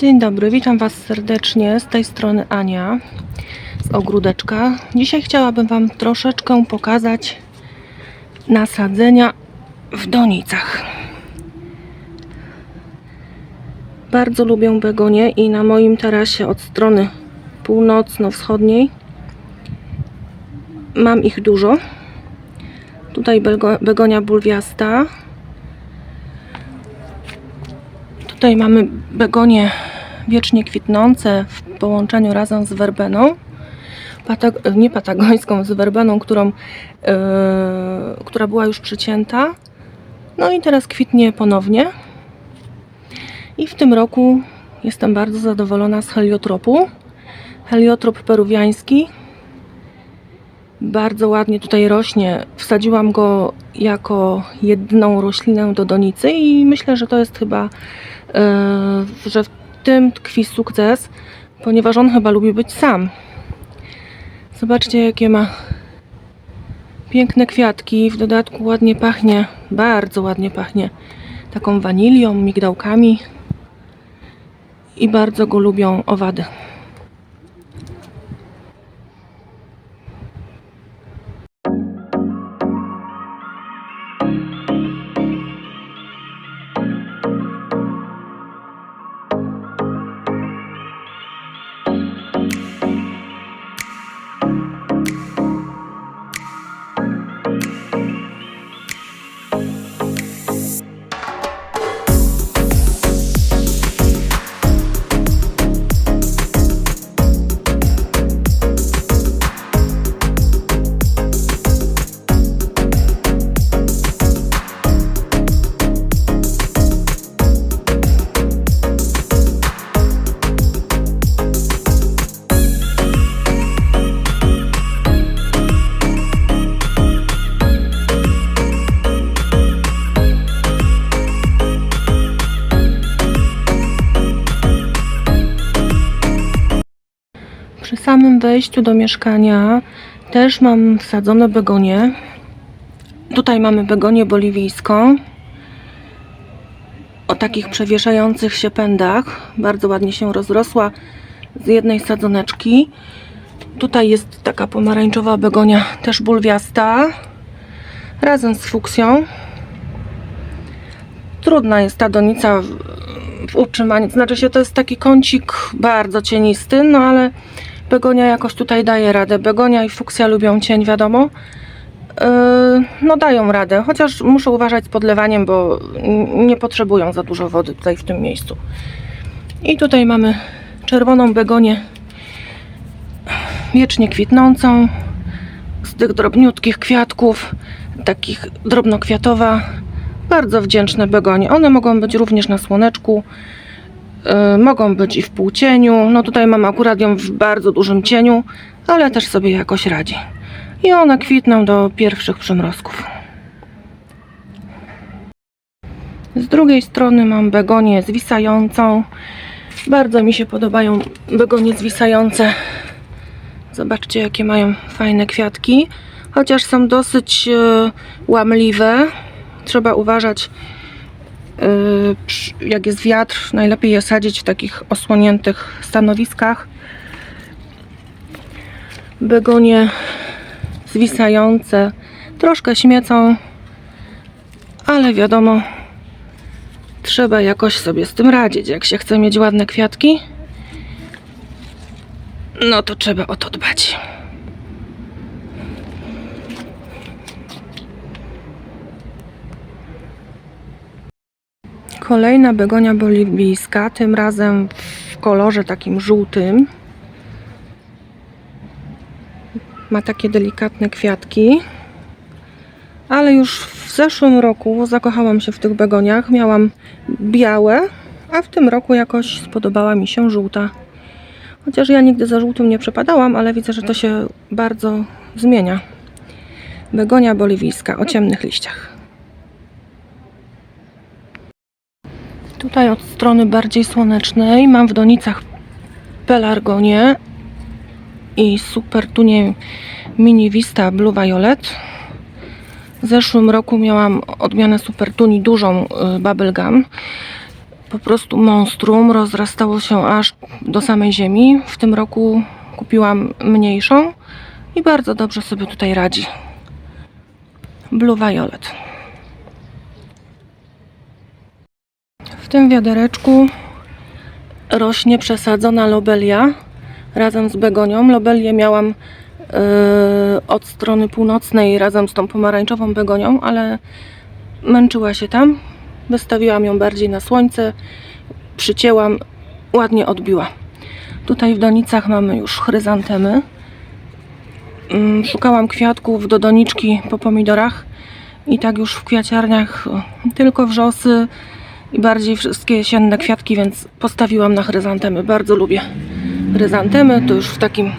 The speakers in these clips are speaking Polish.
Dzień dobry, witam Was serdecznie. Z tej strony Ania z ogródeczka. Dzisiaj chciałabym Wam troszeczkę pokazać nasadzenia w donicach. Bardzo lubię begonie i na moim tarasie od strony północno-wschodniej mam ich dużo. Tutaj bego- begonia bulwiasta, Tutaj mamy begonie wiecznie kwitnące w połączeniu razem z werbeną. Patag- nie patagońską, z werbeną, którą, yy, która była już przycięta. No i teraz kwitnie ponownie. I w tym roku jestem bardzo zadowolona z heliotropu. Heliotrop peruwiański. Bardzo ładnie tutaj rośnie. Wsadziłam go jako jedną roślinę do donicy i myślę, że to jest chyba Yy, że w tym tkwi sukces, ponieważ on chyba lubi być sam. Zobaczcie, jakie ma piękne kwiatki. W dodatku ładnie pachnie, bardzo ładnie pachnie taką wanilią, migdałkami. I bardzo go lubią owady. Wejściu do mieszkania też mam wsadzone begonie. Tutaj mamy begonię boliwijską o takich przewieszających się pędach. Bardzo ładnie się rozrosła z jednej sadzoneczki. Tutaj jest taka pomarańczowa begonia, też bulwiasta, razem z fuksją. Trudna jest ta donica w, utrzymaniu. Znaczy się, to jest taki kącik bardzo cienisty, no ale begonia jakoś tutaj daje radę. Begonia i fuksja lubią cień, wiadomo. Yy, no dają radę, chociaż muszę uważać z podlewaniem, bo nie potrzebują za dużo wody tutaj w tym miejscu. I tutaj mamy czerwoną begonię wiecznie kwitnącą z tych drobniutkich kwiatków, takich drobnokwiatowa. Bardzo wdzięczne begonie. One mogą być również na słoneczku, mogą być i w półcieniu. No tutaj mam akurat ją w bardzo dużym cieniu, ale też sobie jakoś radzi. I one kwitną do pierwszych przymrozków. Z drugiej strony mam begonię zwisającą. Bardzo mi się podobają begonie zwisające. Zobaczcie, jakie mają fajne kwiatki. Chociaż są dosyć e, łamliwe. Trzeba uważać, e, jak jest wiatr. Najlepiej je sadzić w takich osłoniętych stanowiskach. Begonie zwisające, troszkę śmiecą, ale wiadomo, trzeba jakoś sobie z tym radzić. Jak się chce mieć ładne kwiatki, no to trzeba o to dbać. Kolejna begonia boliwijska, tym razem w kolorze takim żółtym. Ma takie delikatne kwiatki. Ale już w zeszłym roku zakochałam się w tych begoniach. Miałam białe, a w tym roku jakoś spodobała mi się żółta. Chociaż ja nigdy za żółtym nie przepadałam, ale widzę, że to się bardzo zmienia. Begonia boliwijska o ciemnych liściach. Tutaj od strony bardziej słonecznej mam w donicach pelargonię i super tunie mini vista blue violet W zeszłym roku miałam odmianę Super Tuni dużą y, bubblegum. po prostu monstrum, rozrastało się aż do samej ziemi. W tym roku kupiłam mniejszą i bardzo dobrze sobie tutaj radzi. Blue Violet. W tym wiadereczku rośnie przesadzona lobelia razem z begonią. Lobelię miałam yy, od strony północnej razem z tą pomarańczową begonią, ale męczyła się tam. Wystawiłam ją bardziej na słońce, przycięłam, ładnie odbiła. Tutaj w donicach mamy już chryzantemy. Mm, Szukałam kwiatków do doniczki po pomidorach i tak już w kwiaciarniach tylko wrzosy i bardziej wszystkie jesienne kwiatki, więc postawiłam na chryzantemy. Bardzo lubię chryzantemy, to już w takim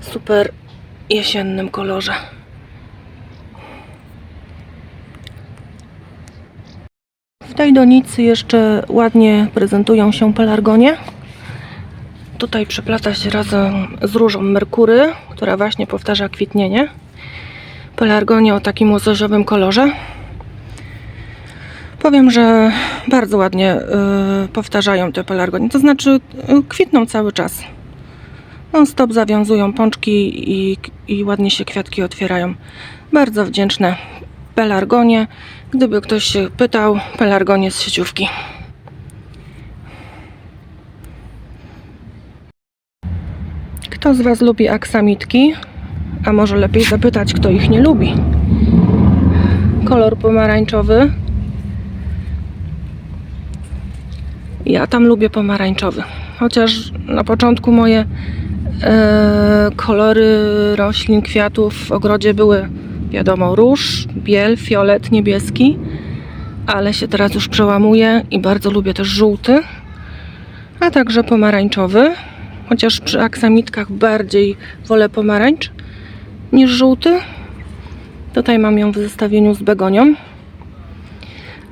super jesiennym kolorze. W tej donicy jeszcze ładnie prezentują się pelargonie. Tutaj przeplata się razem z różą Merkury, która właśnie powtarza kwitnienie. Pelargonie o takim łosoziowym kolorze. Powiem, że bardzo ładnie y, powtarzają te pelargonie, to znaczy y, kwitną cały czas. Non stop zawiązują pączki i, i ładnie się kwiatki otwierają. Bardzo wdzięczne pelargonie. Gdyby ktoś się pytał, pelargonie z sieciówki. Kto z Was lubi aksamitki? A może lepiej zapytać, kto ich nie lubi? Kolor pomarańczowy. Ja tam lubię pomarańczowy. Chociaż na początku moje e, kolory roślin, kwiatów w ogrodzie były, wiadomo, róż, biel, fiolet, niebieski. Ale się teraz już przełamuje i bardzo lubię też żółty. A także pomarańczowy. Chociaż przy aksamitkach bardziej wolę pomarańcz niż żółty. Tutaj mam ją w zestawieniu z begonią.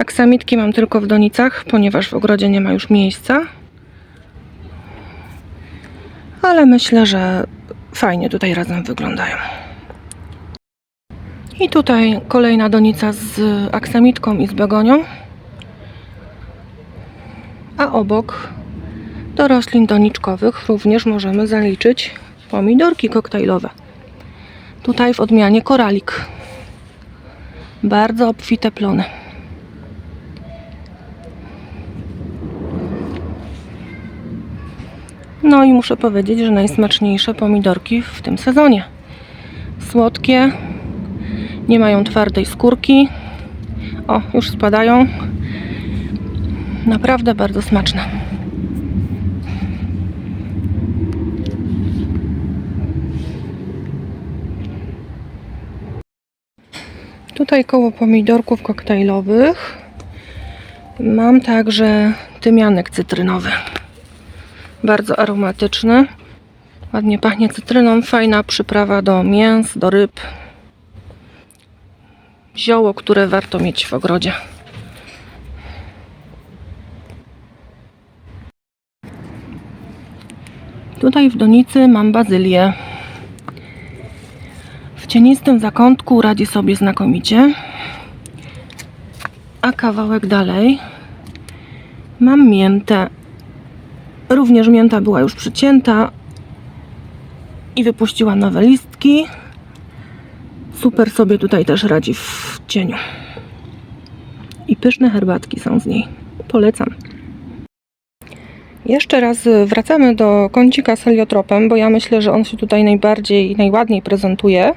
Aksamitki mam tylko w donicach, ponieważ w ogrodzie nie ma już miejsca. Ale myślę, że fajnie tutaj razem wyglądają. I tutaj kolejna donica z aksamitką i z begonią. A obok do roślin doniczkowych również możemy zaliczyć pomidorki koktajlowe. Tutaj w odmianie koralik. Bardzo obfite plony. No i muszę powiedzieć, że najsmaczniejsze pomidorki w tym sezonie. Słodkie, nie mają twardej skórki. O, już spadają. Naprawdę bardzo smaczne. Tutaj koło pomidorków koktajlowych mam także tymianek cytrynowy. Bardzo aromatyczny. Ładnie pachnie cytryną. Fajna przyprawa do mięs, do ryb. Zioło, które warto mieć w ogrodzie. Tutaj w donicy mam bazylię. W cienistym zakątku radzi sobie znakomicie. A kawałek dalej mam miętę. Również mięta była już przycięta i wypuściła nowe listki. Super sobie tutaj też radzi w cieniu. I pyszne herbatki są z niej. Polecam. Jeszcze raz wracamy do kącika z heliotropem, bo ja myślę, że on się tutaj najbardziej, najładniej prezentuje.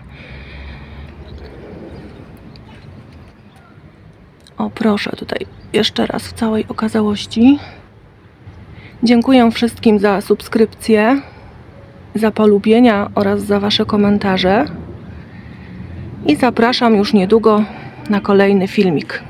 O proszę, tutaj jeszcze raz w całej okazałości. Dziękuję wszystkim za subskrypcję, za polubienia oraz za Wasze komentarze. I zapraszam już niedługo na kolejny filmik.